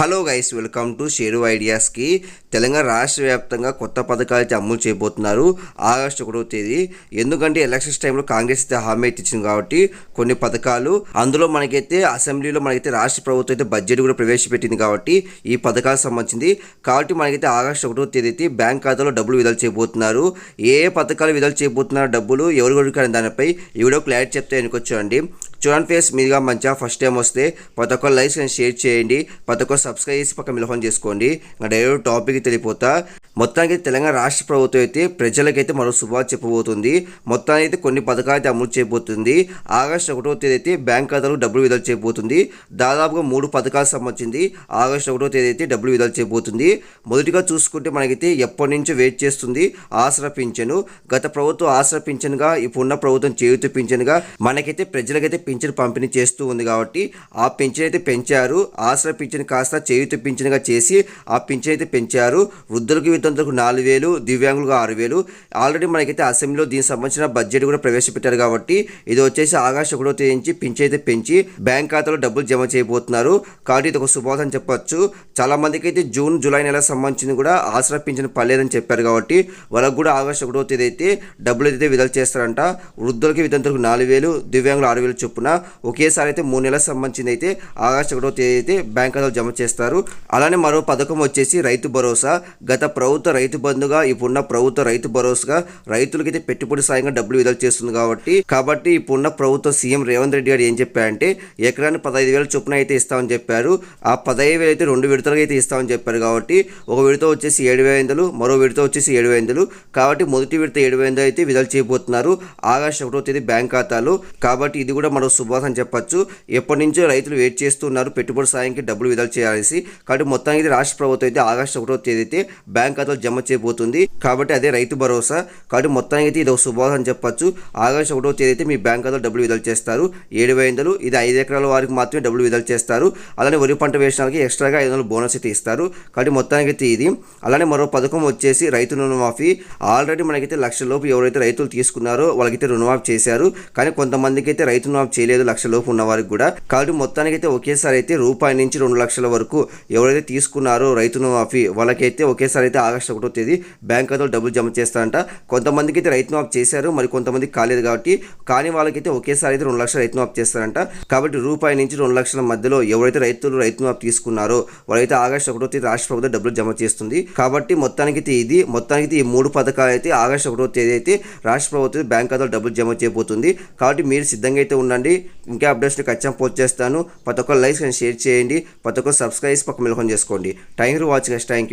Hello guys welcome to షేరు ఐడియాస్కి తెలంగాణ రాష్ట్ర వ్యాప్తంగా కొత్త పథకాలు అయితే అమలు చేయబోతున్నారు. ఆగస్టు ఒకటో తేదీ. ఎందుకంటే ఎలక్షన్స్ టైంలో కాంగ్రెస్ అయితే హామీ అయితే ఇచ్చింది కాబట్టి కొన్ని పథకాలు. అందులో మనకైతే అసెంబ్లీలో మనకైతే రాష్ట్ర ప్రభుత్వం అయితే బడ్జెట్ కూడా ప్రవేశపెట్టింది కాబట్టి ఈ పథకాలకు సంబంధించింది. కాబట్టి మనకైతే ఆగస్టు ఒకటో తేదీ అయితే బ్యాంక్ ఖాతాలో డబ్బులు విడుదల చేయబోతున్నారు. ఏ పథకాలు విడుదల చేయబోతున్నారు డబ్బులు ఎవరు కొడుకు దానిపై ఈ వీడియో క్లారిటీ చెప్తే వెనుకొచ్చాండి చూడండి ఫేస్ మీరుగా మంచిగా ఫస్ట్ టైం వస్తే ప్రతి ఒక్క లైక్స్ అండ్ షేర్ చేయండి. ప్రతి సబ్స్క్రైబ్ చేసి పక్క మిలఫోన్ చేసుకోండి. ఇంకా డైరెక్ట్ టాపిక్ తెలిపోతా మొత్తానికి తెలంగాణ రాష్ట్ర ప్రభుత్వం అయితే ప్రజలకైతే మరో శుభాలు చెప్పబోతుంది. మొత్తానికి అయితే కొన్ని పథకాలు అయితే అమలు చేయబోతుంది. ఆగస్టు ఒకటో తేదీ అయితే బ్యాంక్ ఖాతాలు డబ్బులు విడుదల చేయబోతుంది. దాదాపుగా మూడు పథకాలకు సంబంధించింది ఆగస్టు ఒకటో తేదీ అయితే డబ్బులు విడుదల చేయబోతుంది. మొదటిగా చూసుకుంటే మనకైతే ఎప్పటి నుంచో వెయిట్ చేస్తుంది ఆసరా పింఛను. గత ప్రభుత్వం ఆసరా పింఛన్గా ఇప్పుడున్న ప్రభుత్వం చేయూత పింఛన్గా మనకైతే ప్రజలకైతే పింఛన్ పంపిణీ చేస్తూ ఉంది కాబట్టి ఆ పింఛన్ అయితే పెంచారు. ఆసరా పింఛన్ కాస్త చేయూత పింఛన్గా చేసి ఆ పింఛన్ అయితే పెంచారు. వృద్ధులకు వితంతులకు నాలుగు వేలు దివ్యాంగులకు ఆరు వేలు. ఆల్రెడీ మనకైతే అసెంబ్లీలో దీనికి సంబంధించిన బడ్జెట్ కూడా ప్రవేశపెట్టారు కాబట్టి ఇది వచ్చేసి ఆగస్టు ఒకటో తేదీ నుంచి పింఛన్ అయితే పెంచి బ్యాంక్ ఖాతాలో డబ్బులు జమ చేయబోతున్నారు. కాబట్టి ఇది ఒక శుభవార్త అని చెప్పొచ్చు. చాలా మందికి అయితే జూన్ జూలై నెల సంబంధించింది కూడా ఆసరా పింఛన్ పర్లేదని చెప్పారు కాబట్టి వాళ్ళకు కూడా ఆగస్టు ఒకటో తేదీ అయితే డబ్బులు అయితే విడుదల చేస్తారంట. వృద్ధులకి వితంతులకు నాలుగు వేలు దివ్యాంగులు ఆరు వేలు చొప్పున ఒకేసారి అయితే మూడు నెలలకు సంబంధించింది అయితే ఆగస్టు ఒకటో తేదీ అయితే బ్యాంక్ ఖాతాలో జమ చేస్తారు. అలానే మరో పథకం వచ్చేసి రైతు భరోసా. గత ప్రభుత్వం ప్రభుత్వ రైతు బంధుగా ఇప్పుడున్న ప్రభుత్వ రైతు భరోసాగా రైతులకైతే పెట్టుబడి సాయంగా డబ్బులు విడుదల చేస్తుంది కాబట్టి కాబట్టి ఇప్పుడున్న ప్రభుత్వ సీఎం రేవంత్ రెడ్డి గారు ఏం చెప్పారంటే ఎకరాన్ని పదహైదు వేల చొప్పున అయితే ఇస్తామని చెప్పారు. ఆ పదహైదు వేలు అయితే రెండు విడతలుగా అయితే ఇస్తామని చెప్పారు కాబట్టి ఒక విడత వచ్చేసి ఏడు వేల మరో విడత వచ్చేసి ఏడు వేలు కాబట్టి మొదటి విడత ఏడు వేలు అయితే విడుదల చేయబోతున్నారు. ఆగస్టు ఒకటో తేదీ బ్యాంక్ ఖాతాలు. కాబట్టి ఇది కూడా మరో శుభాస్ అని చెప్పచ్చు. ఎప్పటి నుంచో రైతులు వెయిట్ చేస్తున్నారు పెట్టుబడి సాయంకి డబ్బులు విడుదల చేయాల్సి. కాబట్టి మొత్తానికి రాష్ట్ర ప్రభుత్వం అయితే ఆగస్టు ఒకటో తేదీ అయితే బ్యాంక్ ఖాతాలు జమ చేయబోతుంది. కాబట్టి అదే రైతు భరోసా. కాబట్టి మొత్తానికి అయితే ఇది ఒక శుభాస్ అని చెప్పొచ్చు. ఆగస్టు ఒకటో తేదీ అయితే మీ బ్యాంక్ ఖాతాలో డబ్బులు విడుదల చేస్తారు. ఏడు వందలు ఇది ఐదు ఎకరాల వారికి మాత్రమే డబ్బులు విడుదల చేస్తారు. అలానే వరి పంట వేసడానికి ఎక్స్ట్రాగా ఐదు వందలు బోనస్ అయితే ఇస్తారు. కాబట్టి మొత్తానికి అయితే ఇది. అలానే మరో పథకం వచ్చేసి రైతు రుణమాఫీ. ఆల్రెడీ మనకైతే లక్ష లోపు ఎవరైతే రైతులు తీసుకున్నారో వాళ్ళకైతే రుణమాఫీ చేశారు. కానీ కొంతమందికి అయితే రైతు రుణమాఫీ చేయలేదు లక్ష లోపు ఉన్న వారికి కూడా. కాబట్టి మొత్తానికి అయితే ఒకేసారి అయితే రూపాయి నుంచి రెండు లక్షల వరకు ఎవరైతే తీసుకున్నారో రైతు రుణమాఫీ వాళ్ళకైతే ఒకేసారి అయితే ఆగస్టు ఒకటో తేదీ బ్యాంక్ ఖాతాలో డబ్బులు జమ చేస్తారంట. కొంతమందికి అయితే రైతు మాఫ్ చేశారు మరి కొంతమందికి కాలేదు కాబట్టి కానీ వాళ్ళకైతే ఒకేసారి అయితే రెండు లక్షల రైతు మాఫ్ చేస్తారంట. కాబట్టి రూపాయి నుంచి రెండు లక్షల మధ్యలో ఎవరైతే రైతులు రైతు మాఫ్ తీసుకున్నారో వాళ్ళైతే ఆగస్టు ఒకటో తేదీ రాష్ట్ర ప్రభుత్వం డబ్బులు జమ చేస్తుంది. కాబట్టి మొత్తానికి అయితే ఇది మొత్తానికి ఈ మూడు పథకాలు అయితే ఆగస్టు ఒకటో తేదీ అయితే రాష్ట్ర ప్రభుత్వం బ్యాంక్ ఖాతాలో డబ్బులు జమ చేయబోతుంది. కాబట్టి మీరు సిద్ధంగా అయితే ఉండండి. ఇంకా అప్డేట్స్ ఖచ్చితంగా పోస్ట్ చేస్తాను. ప్రతి ఒక్క లైక్స్ అండ్ షేర్ చేయండి. ప్రతి ఒక్క సబ్స్క్రైబ్ పక్క మెలకొని చేసుకోండి. Thank you watching thank you.